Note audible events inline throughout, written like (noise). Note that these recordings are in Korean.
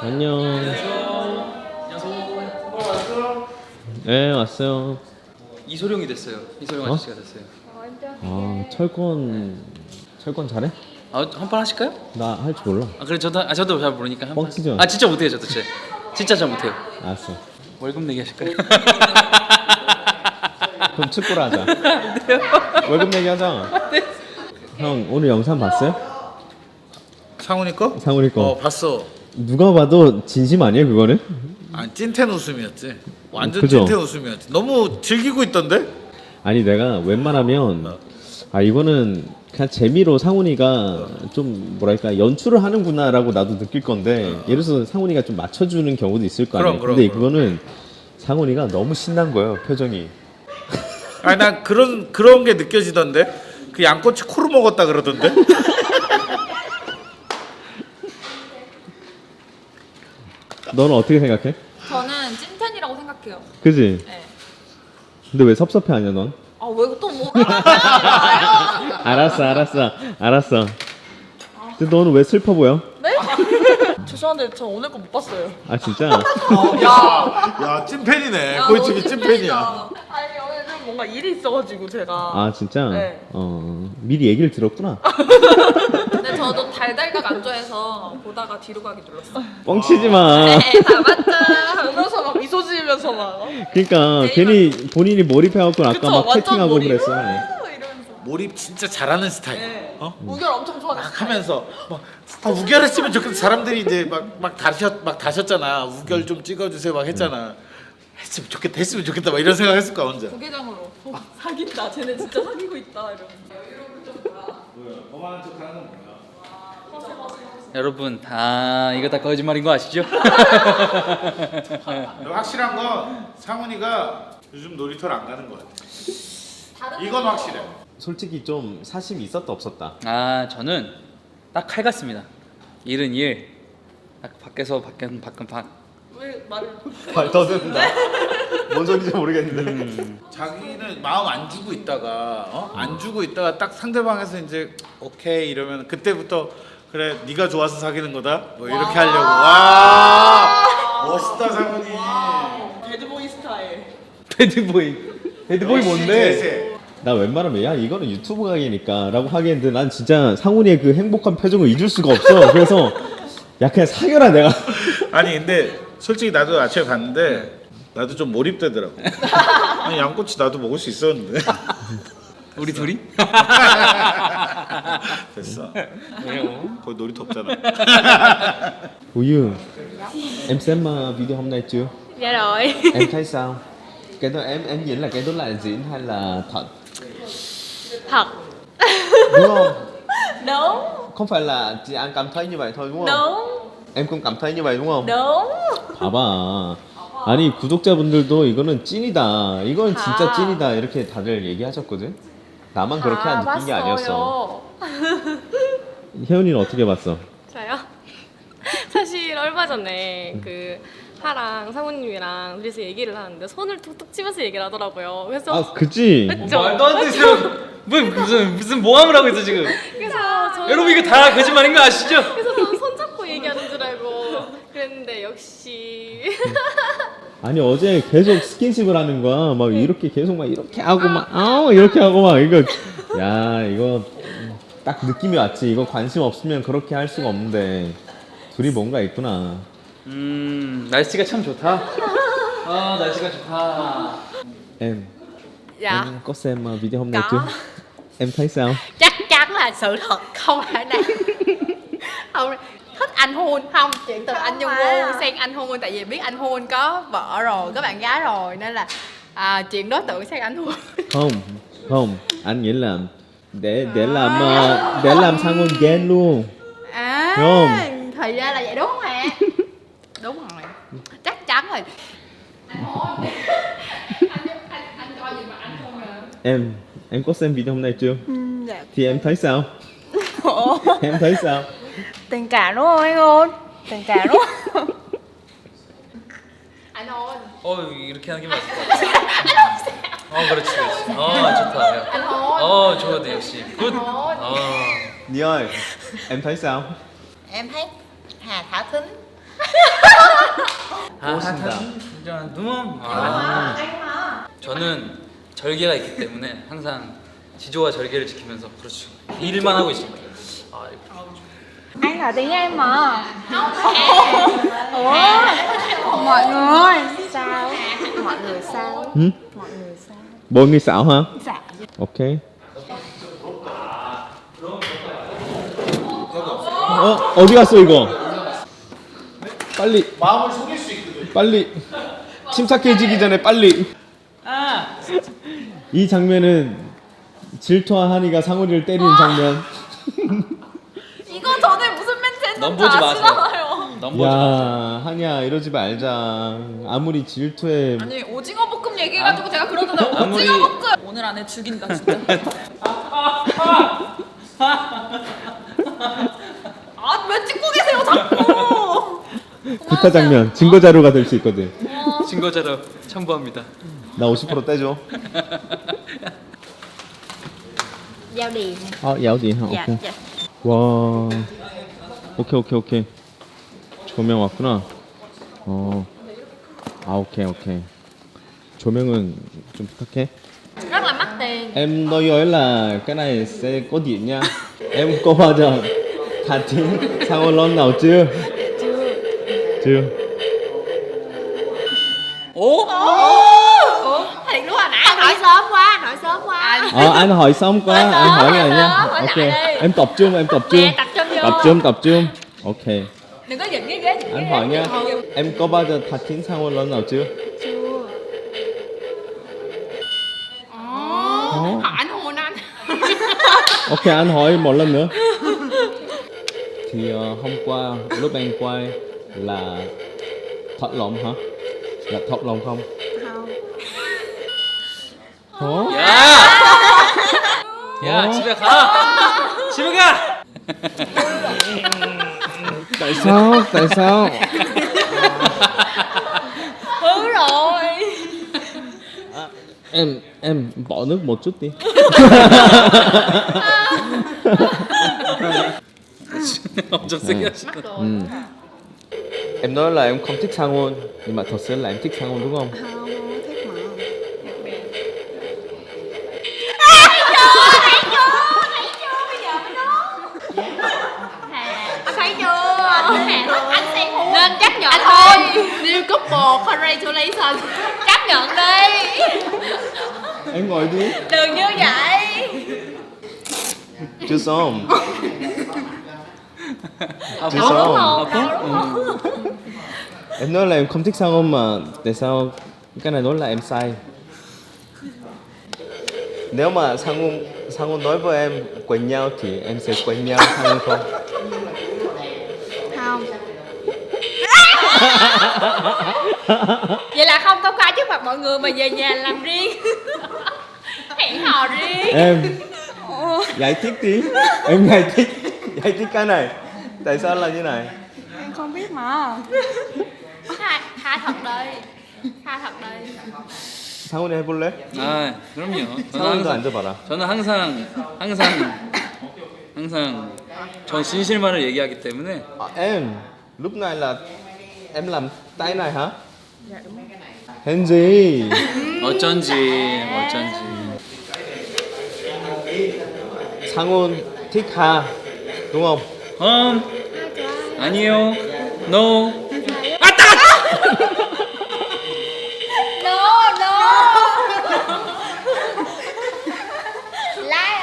안녕. 네 왔어요. 이소룡이 됐어요. 이소룡 어? 아저씨가 됐어요. 아 철권 철권 잘해? 아, 한 판 하실까요? 나 할 줄 몰라. 아, 그래 저도 아, 저도 잘 모르니까 한 판. 뻥치지 마. 아, 진짜 못해요, 저도 진짜. 진짜 잘 못해요. 알았어. 월급 내기 하실까요? (laughs) 그럼 축구를 하자. 월급 내기 하자. 형 오늘 영상 봤어요? 상훈이 거? 상훈이 거. 어 봤어. 누가 봐도 진심 아니에요 그거는? 아 찐텐 웃음이었지. 완전 그죠? 찐텐 웃음이었지. 너무 즐기고 있던데? 아니 내가 웬만하면 아 이거는 그냥 재미로 상훈이가 좀 뭐랄까 연출을 하는구나라고 나도 느낄 건데 예를 들어서 상훈이가 좀 맞춰주는 경우도 있을 거. 그럼, 그럼, 근데 그럼. 그거는 상훈이가 너무 신난 거예요 표정이. 아니 난 그런 그런 게 느껴지던데. 그 양꼬치 코로 먹었다 그러던데. (laughs) 너는 어떻게 생각해? 저는 찐텐이라고 생각해요. 그지? 네. 근데 왜 섭섭해 하냐 넌? 아왜또 뭐가 나요? 알았어 알았어 알았어. 근데 너는 왜 슬퍼 보여? 네? (laughs) 죄송한데 저 오늘 거 못 봤어요. 아 진짜? 야 찐팬이네. 거이치기 찐팬이야. 뭔가 일이 있어가지고 제가. 아 진짜? 네. 어 미리 얘기를 들었구나. (laughs) 근데 저도 달달각 안 좋아해서 보다가 뒤로 가기 눌렀어. 뻥치지 마. 네, 다 (laughs) 봤죠. 그러면서 막 미소 지으면서 막. 그러니까 괜히 본인이 몰입해갖고 아까 그쵸, 막 완전 채팅하고 몰입. 그랬어. 이러면서. 몰입 진짜 잘하는 스타일. 네. 어? 우결 엄청 좋아하는 막 하면서 막 아, 우결했으면 좋겠어. 사람들이 이제 막 막 다셨 막 다셨잖아. 우결 좀 찍어주세요 막 했잖아. 했으면 좋겠다. 했으면 좋겠다. 막 이런 생각했을 거야 혼자. 부계장으로 어, 사귄다. 쟤네 진짜 사귀고 있다 이러면서. 어마한 척 하는 건 뭐야? 여러분, 다 이거 다 거짓말인 거 아시죠? (laughs) 확실한 건 상훈이가 요즘 놀이터를 안 가는 거 같아. 이건 확실해. 솔직히 좀 사심이 있었다 없었다. 아, 저는 딱 칼 같습니다. 일은 일. 딱 밖에서 밖은 밖은 밖. 왜 말을? (laughs) 말 더듬는다. 뭔 소리인지 모르겠는데. 자기는 마음 안 주고 있다가 어? 안 주고 있다가 딱 상대방에서 이제 오케이 이러면 그때부터 그래 네가 좋아서 사귀는 거다 뭐 이렇게 하려고 와 멋있다 상훈이 배드보이 스타일. (laughs) 배드보이. 배드보이 역시 대세. 나 웬만하면 야 이거는 유튜브 강의니까라고 하겠는데 난 진짜 상훈이의 그 행복한 표정을 잊을 수가 없어. 그래서 야 그냥 사겨라 내가. (laughs) 아니 근데 솔직히 나도 아침에 봤는데 나도 좀 몰입되더라고 아니 양꼬치 나도 먹을 수 있었는데 우리 둘이? 됐어 왜요? 거기 놀이터 없잖아 우유. Em xem uh, video hôm nay chưa? Dạ rồi. Em thấy sao? Cái đó em em diễn là cái đó là diễn hay là thật? Thật. Đúng không? Đúng. Không phải là chị An cảm thấy như vậy thôi đúng không? Đúng. em cũng cảm thấy như vậy đúng không? Đúng. 봐봐. 아니 구독자분들도 이거는 찐이다. 이건 진짜 아. 찐이다. 이렇게 다들 얘기하셨거든. 나만 그렇게 다한 느낀 게 아니었어. (laughs) 혜연이는 어떻게 봤어? 저요? (laughs) 사실 얼마 전에 그 하랑 상우님이랑 둘이서 얘기를 하는데 손을 툭툭 치면서 얘기를 하더라고요. 그래서 아 그치? 그쵸? 말도 안 되세요. 뭐 무슨 무슨 모함을 하고 있어 지금. 그래서 저는 여러분 이거 다 거짓말인 거 아시죠? 그래서 저는 손 잡고 얘기하는 줄 알고 그랬는데 역시 아니 어제 계속 스킨십을 하는 거야. 막 이렇게 계속 막 이렇게 하고 막 아우 이렇게 하고 막 이거 야 이거 딱 느낌이 왔지. 이거 관심 없으면 그렇게 할 수가 없는데 둘이 뭔가 있구나. 음 날씨가 참 좋다. 아 날씨가 좋다. Em dạ em có xem uh, video hôm nay Có. chưa? Em thấy sao? chắc chắn là sự thật không thể nào không thích anh Hun không chuyện từ anh Nhung à. sang anh Hun tại vì biết anh Hun có vợ rồi có bạn gái rồi nên là à, chuyện đối tượng sang anh Hun (laughs) Không, không, anh nghĩ là để để làm uh, để làm sang con ghen luôn. à Không. thì ra là vậy đúng không (laughs) ạ đúng rồi chắc chắn rồi Em em có xem video hôm nay chưa? dạ. Thì em thấy sao? (laughs) em thấy sao? Tình cảm đúng không anh Hun tình cảm đúng không anh Hun 어 이렇게 하는 게 맞을 것 같아. 어 그렇지 그렇지. 어 좋다. 야. anh Hun 어 좋아 돼 역시. 굿. 어. Nhi ơi, em thấy sao? em thấy Hà Thảo Thính 아, 진짜 누멍. 아, 저는 절개가 있기 때문에 항상 지조와 절개를 지키면서 그렇죠. 이 일만 하고 있습니다. 아, Anh là tiếng em mà Ủa Mọi người Sao Mọi người sao 응? Mọi người sao mọi người xảo hả? Dạ 오케이. 어 어디 갔어 이거? 빨리 마음을 속일 수 있거든. 빨리 침착해지기 전에 빨리. 이 장면은 질투한 한이가 상훈이를 때리는 장면. 이거 전에 무슨 멘트 했는지 넘보지 마세요. 넘보지 마세요. 야 한이야 이러지 말자. 아무리 질투해. 아니 오징어 볶음 얘기해가지고 제가 그러잖아요. 아무리- 오징어 볶음. 오늘 안에 죽인다 진짜. 아 왜 찍고 계세요 자꾸. (laughs) 구타 장면 증거 자료가 될 수 있거든. 증거자료 첨부합니다. 나 50% 떼줘. 아 오케이. dạ 와 오케이 오케이 오케이 조명 왔구나 어아 오케이 오케이 조명은 좀 부탁해 rất là mắc tiền em nói dối là cái này sẽ có điện nha em có bao giờ thả tiếng sang ô lon nào chưa chưa chưa 오? thiệt luôn hồi nãy anh hỏi sớm quá anh hỏi sớm quá ờ anh hỏi xong quá anh hỏi này nhá hỏi ok lại đi. em tập trung em tập trung nè tập trung vô Tập trung, tập trung. Ok. Đừng có dựng cái ghế. Anh hỏi nha. Em có bao giờ thật chiến sang quân lớn nào chưa? Chưa. oh Ồ, anh hồn anh. (laughs) ok, anh hỏi một lần nữa. Thì uh, hôm qua lúc anh quay là thật lòng hả? Là thật lòng không? Không. Hả? yeah (laughs) Dạ, chị biết hả? Chị biết hả? Tại sao? Tại sao? (laughs) hứa rồi Em em bỏ nước một chút đi 엄청 세게 하시네. ừ. Em nói là em không thích sang hôn Nhưng mà thật sự là em thích sang hôn đúng không? một congratulations. Chấp nhận đi. Em ngồi đi. Đừng như vậy. Chưa xong. Ờ, Chưa xong. Ừ. em nói là em không thích sao không mà tại sao cái này nói là em sai? Nếu mà sang ngôn sang ngôn nói với em quen nhau thì em sẽ quen nhau sang không? Không. (laughs) (laughs) vậy là không công khai trước mặt mọi người mà về nhà làm riêng (laughs) hẹn hò riêng Em giải thích đi Em giải thích Giải thích cái này Tại sao là như này Em không biết mà tha, tha thật đây tha thật đây 상훈이 해볼래? 아, 그럼요. 저는 상훈이도 항상, 앉아봐라 저는 항상, 항상, 항상 전 진실만을 얘기하기 때문에 à, Em Lúc này là Em làm tay này hả? Gì? 어쩐지, 어쩐지. 상훈 Đúng không? 음, 아니요. No. no no liar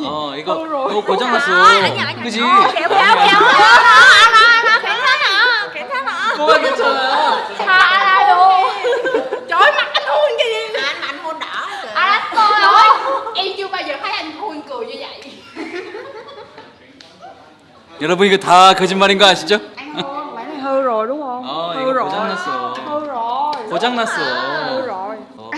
어, 이거, 이거 고장났어. 그지? kéo kéo anh anh 괜찮아 괜찮아 뭐가 괜찮아요? tha ra luôn trời mặt anh hôn cái gì anh anh hôn đỏ kìa anh em chưa bao giờ thấy anh hôn cười như vậy 여러분 이거 다 거짓말인 거 아시죠? Anh hôn Bạn này hư rồi đúng không? 어, hư 이거 rồi 고장났어. Hư rồi Hư 고장났어. rồi 어.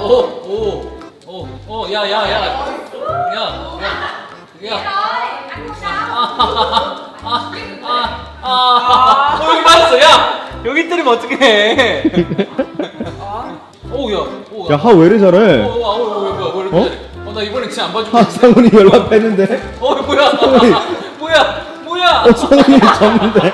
오, 오, 오, 오, 야, 야, 야, 야, 야, 야. 아, 아, 아, 아, 어, 여기 맞았어, 야, 여기 때리면 어떡해? 어, 오야 오 야 야, 하 왜 이래 잘해? 어, 와, 어, 어, 뭐야, 뭐야, 이렇게 어? 잘해. 어, 나 이번엔 진짜 안 봐주고. 하, 있는데. 상훈이 연락했는데? 어, 뭐야? 뭐야? 뭐야? 어, 상훈이 졌는데?